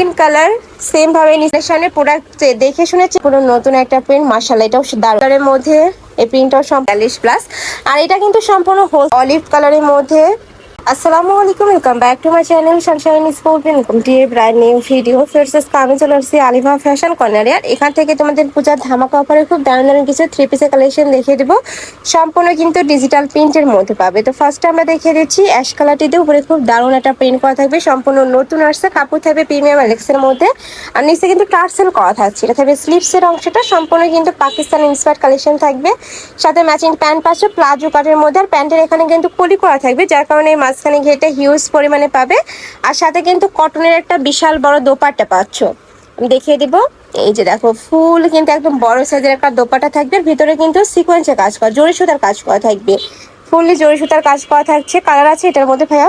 Sequin colour same ভাবে নিচের product দেখে শুনেছি, পুরো নতুন একটা প্রিন্ট মার্শাল এটাও দারুণের মধ্যে এই প্রিন্টটাও চল্লিশ প্লাস আর এটা কিন্তু সম্পূর্ণ অলিভ কালারের মধ্যে আসসালামু আলাইকুম welcome back to my channel Sunshine Sport welcome to a brand new video ফেরসেস আমি চলে আসছি আলিভা ফ্যাশন কর্নারে আর এখান থেকে তোমাদের পূজার ধামাকা অফারে খুব দারুণ দারুণ কিছু থ্রি পিসের কালেকশন দেখিয়ে দেবো। সম্পূর্ণ কিন্তু ডিজিটাল প্রিন্টের মধ্যে পাবে। তো ফার্স্টে আমরা দেখিয়ে দিচ্ছি অ্যাশ কালারটিতে উপরে খুব দারুণ একটা প্রিন্ট করা থাকবে। সম্পূর্ণ নতুন আসছে, কাপড় থাকবে প্রিমিয়াম অ্যালেক্সের মধ্যে। আর নিচে কিন্তু টার্সেল করা থাকছে। এটা থাকবে স্লিপসের অংশটা। সম্পূর্ণ কিন্তু পাকিস্তান ইন্সপায়ার্ড কালেকশন থাকবে। সাথে ম্যাচিং প্যান্ট পাচ্ছে প্লাজো কাটের মধ্যে। আর প্যান্টের এখানে কিন্তু পলি করা থাকবে, যার কারণে মাঝখানে ঘেটে হিউজ পরিমাণে পাবে। আর সাথে কিন্তু কটনের একটা বিশাল বড় দোপাট্টা পাচ্ছ। আমি দেখিয়ে দিব। এই যে দেখো, ফুল কিন্তু একদম বড় সাইজের একটা দোপাটা থাকবে। ভিতরে কিন্তু সিকোয়েন্সে কাজ করা, জড়ি সুতার কাজ করা থাকবে। ফুললি জড়ি সুতার কাজ করা থাকছে। কালার আছে এটার মধ্যে ভাইয়া?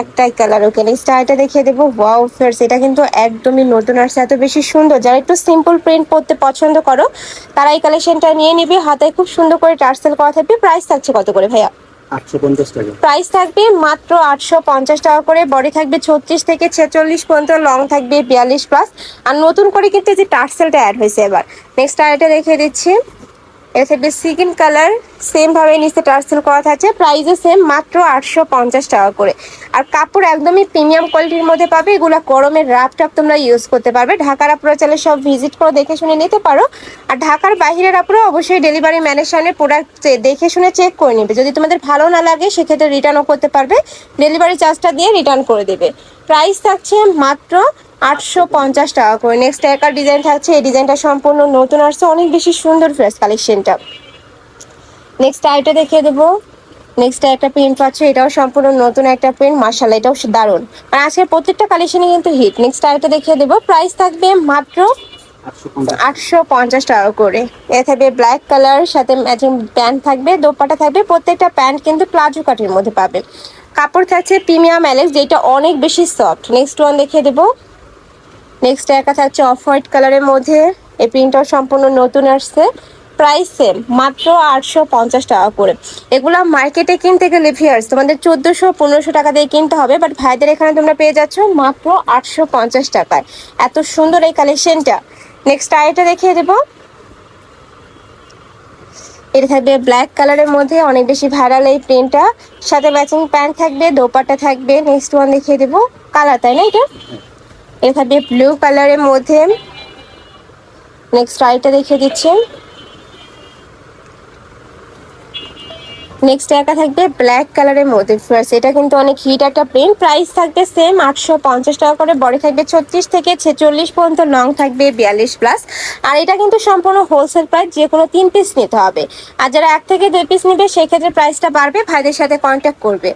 একটাই কালার ওকে এটা দেখিয়ে দেবো। ওয়াও ফেয়ার্স এটা কিন্তু একদমই নতুন আসছে, এত বেশি সুন্দর। যারা একটু সিম্পল প্রিন্ট পরতে পছন্দ করো, তারা এই কালেকশনটা নিয়ে নিবে। হাতে খুব সুন্দর করে টার্সেল করা থাকবে। প্রাইস থাকছে কত করে ভাইয়া? প্রাইস থাকবে মাত্র আটশো পঞ্চাশ টাকা করে বডি থাকবে ছত্রিশ থেকে ছেচল্লিশ পর্যন্ত লং থাকবে বিয়াল্লিশ প্লাস আর নতুন করে কিন্তু যে টার্সেলটা অ্যাড হয়েছে এবার। নেক্সট আরেকটা দেখিয়ে দিচ্ছি। এটা থাকবে কালার সেম ভাবে নিচে টার্সেল করা থাকছে প্রাইসও সেম মাত্র আটশো পঞ্চাশ টাকা করে। আর কাপড় একদমই প্রিমিয়াম কোয়ালিটির মধ্যে পাবে, এগুলো গরমের রাফ টাপ তোমরা ইউজ করতে পারবে। ঢাকার আপুরা চাইলে সব ভিজিট করে দেখে শুনে নিতে পারো। আর ঢাকার বাইরের আপুরা অবশ্যই ডেলিভারি ম্যানের সামনে প্রোডাক্ট দেখে শুনে চেক করে নেবে। যদি তোমাদের ভালো না লাগে, সেক্ষেত্রে রিটার্নও করতে পারবে। ডেলিভারি চার্জটা দিয়ে রিটার্ন করে দেবে। প্রাইস থাকছে মাত্র আটশো পঞ্চাশ টাকা করে। নেক্সট একার ডিজাইন থাকছে। এই ডিজাইনটা সম্পূর্ণ নতুন আসছে অনেক বেশি সুন্দর ফ্রেশ কালেকশনটা নেক্সট আইটা দেখিয়ে দেবো। নেক্সট একটা প্রিন্ট পাচ্ছে, এটাও সম্পূর্ণ নতুন একটা প্রিন্ট মার্শাল এটাও দারুণ। আর আজকের প্রত্যেকটা কালেকশনই কিন্তু হিট নেক্সট আইটা দেখিয়ে দেবো। প্রাইস থাকবে মাত্র আটশো পঞ্চাশ টাকা করে। এ থাকবে ব্ল্যাক কালার সাথে ম্যাচিং প্যান্ট থাকবে দোপাটা থাকবে। প্রত্যেকটা প্যান্ট কিন্তু প্লাজো কাটের মধ্যে পাবে কাপড় থাকছে প্রিমিয়াম অ্যালেক্স যেটা অনেক বেশি সফট নেক্সট ওয়ান দেখিয়ে দেবো। নেক্সট একা থাকছে অফ হোয়াইট কালারের মধ্যে এই প্রিন্টটাও সম্পূর্ণ নতুন আসছে। প্রাইস সেম মাত্র আটশো পঞ্চাশ টাকা করে। এগুলো মার্কেটে কিনতে গেলে ভিয়ার্স তোমাদের চোদ্দোশো, পনেরোশো টাকা দিয়ে কিনতে হবে বাট ভাইদের এখানে তোমরা পেয়ে যাচ্ছ মাত্র আটশো পঞ্চাশ টাকায়। এত সুন্দর এই কালেকশনটা নেক্সট আইটা দেখিয়ে দেবো। এটা থাকবে ব্ল্যাক কালারের মধ্যে, অনেক বেশি ভাইরাল এই প্রিন্টটা সাথে ম্যাচিং প্যান্ট থাকবে, দোপাট্টা থাকবে। নেক্সট ওয়ান দেখিয়ে দেবো। কালার তাই না এটা? থাকবে ব্লু কালারের মধ্যে নেক্সট আইটা দেখিয়ে দিচ্ছি। নেক্সট একা থাকবে ব্ল্যাক কালারের মধ্যে। ফার্স্ট এটা কিন্তু অনেক হিট একটা প্রিন্ট প্রাইস থাকবে সেম আটশো পঞ্চাশ টাকা করে বডি থাকবে ছত্রিশ থেকে ছেচল্লিশ পর্যন্ত লং থাকবে বিয়াল্লিশ প্লাস আর এটা কিন্তু সম্পূর্ণ হোলসেল প্রাইস যে কোনো তিন পিস নিতে হবে। আর যারা এক থেকে দুই পিস নেবে সেক্ষেত্রে প্রাইসটা বাড়বে, ভাইদের সাথে কন্ট্যাক্ট করবে।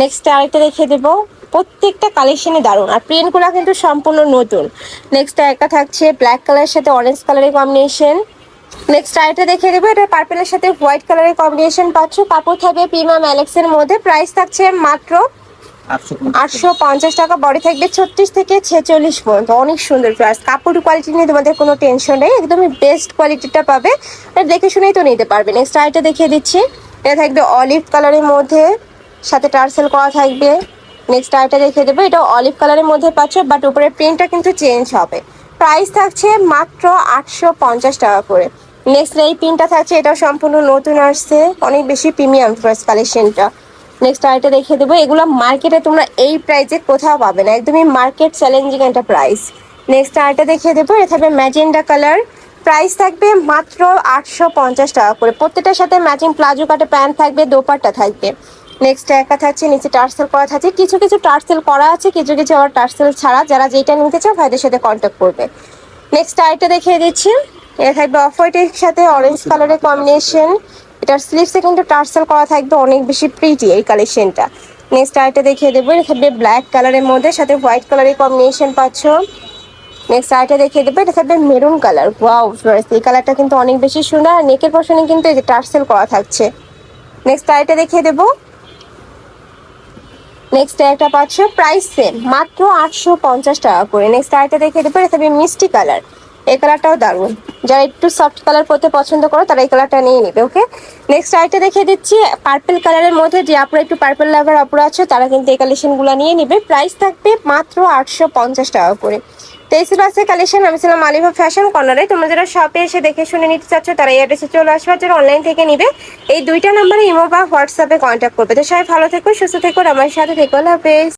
নেক্সট আরেকটা দেখিয়ে দেবো। প্রত্যেকটা কালেকশনে দারুণ। আর প্রিন্টগুলো কিন্তু সম্পূর্ণ নতুন। নেক্সট একটা থাকছে ব্ল্যাক কালারের সাথে অরেঞ্জ কালারের কম্বিনেশন নেক্সট আইটা দেখিয়ে দেবো, এটা পার্পেলের সাথে হোয়াইট কালারের কম্বিনেশন পাচ্ছ। কাপড় থাকবে প্রিমিয়াম অ্যালেক্সের মধ্যে। প্রাইস থাকছে মাত্র আটশো আটশো পঞ্চাশ টাকা বডি থাকবে ছত্রিশ থেকে ছেচল্লিশ পর্যন্ত। অনেক সুন্দর প্রাইস কাপড় কোয়ালিটি নিয়ে তোমাদের কোনো টেনশন নেই। একদমই বেস্ট কোয়ালিটিটা পাবে। এটা দেখে শুনেই তো নিতে পারবে। নেক্সট আইটা দেখিয়ে দিচ্ছি। এটা থাকবে অলিভ কালারের মধ্যে। সাথে টার্সেল করা থাকবে। নেক্সট আইটা দেখিয়ে দেবো। এটা অলিভ কালারের মধ্যে পাচ্ছ বাট উপরে প্রিন্টটা কিন্তু চেঞ্জ হবে। প্রাইস থাকছে মাত্র আটশো পঞ্চাশ টাকা করে। নেক্সট এই পিনটা থাকছে, এটাও সম্পূর্ণ নতুন আসছে। অনেক বেশি প্রিমিয়াম ফার্স্ট কালেকশনটা নেক্সট আরেকটা দেখিয়ে দেবো। এগুলো মার্কেটে তোমরা এই প্রাইসে কোথাও পাবে না। একদমই মার্কেট চ্যালেঞ্জিং একটা প্রাইস নেক্সট আরেকটা দেখিয়ে দেবো। এটা থাকবে ম্যাজেন্ডা কালার প্রাইস থাকবে মাত্র আটশো পঞ্চাশ টাকা করে। প্রত্যেকটার সাথে ম্যাচিং প্লাজো কাটে প্যান্ট থাকবে, দোপাট্টা থাকবে। নেক্সট একা থাকছে, নিচে টার্সেল করা থাকছে। কিছু কিছু টার্সেল করা আছে, কিছু কিছু আবার টার্সেল ছাড়া। যারা যেটা নিতে চাও, ভাইদের সাথে কন্ট্যাক্ট করবে। নেক্সট আরেকটা দেখিয়ে দিচ্ছি। এটা থাকবে অফ হোয়াইটের সাথে অরেঞ্জ কালারের কম্বিনেশন এটার স্লিভসে কিন্তু টার্সেল করা থাকবে, অনেক বেশি প্রিটি এই কালেকশনটা নেক্সট আরেকটা দেখিয়ে দেবো, এটা থাকবে ব্ল্যাক কালারের মধ্যে, সাথে হোয়াইট কালারের কম্বিনেশন পাচ্ছ। নেক্সট আরেকটা দেখিয়ে দেবো, এটা থাকবে মেরুন কালার ওয়াও এই কালারটা কিন্তু অনেক বেশি সুন্দর। আর নেকের পশনে কিন্তু এই যে টার্সেল করা থাকছে। নেক্সট আরেকটা দেখিয়ে দেবো। নেক্সট একটা পাচ্ছ প্রাইস সেম মাত্র আটশো পঞ্চাশ টাকা করে। নেক্সট আরেকটা দেখে দেবো, এটা থাকবে মিষ্টি কালার এই কালারটাও দারুণ। যারা একটু সফট কালার পরতে পছন্দ করো, তারা এই কালারটা নিয়ে নেবে ওকে নেক্সট আইটা দেখিয়ে দিচ্ছি পার্পল কালারের মধ্যে যে আপনারা একটু পার্পেল লাভার আপুরা আছে, তারা কিন্তু এই কালেকশনগুলো নিয়ে নিবে। প্রাইস থাকবে মাত্র আটশো পঞ্চাশ টাকা করে। তেইশে বাসের কালেকশন আমি ছিলাম আলিভা ফ্যাশন কর্নারে তোমরা যারা শপে এসে দেখে শুনে নিতে চাচ্ছ, তারা এই অ্যাড্রেসে চলে আসবে আর যারা অনলাইন থেকে নিবে, এই দুইটা নাম্বারে ইমো বা হোয়াটসঅ্যাপে কন্ট্যাক্ট করবে। তো সবাই ভালো থেকো, সুস্থ থেকো আমার সাথে থেকো। হাফেজ।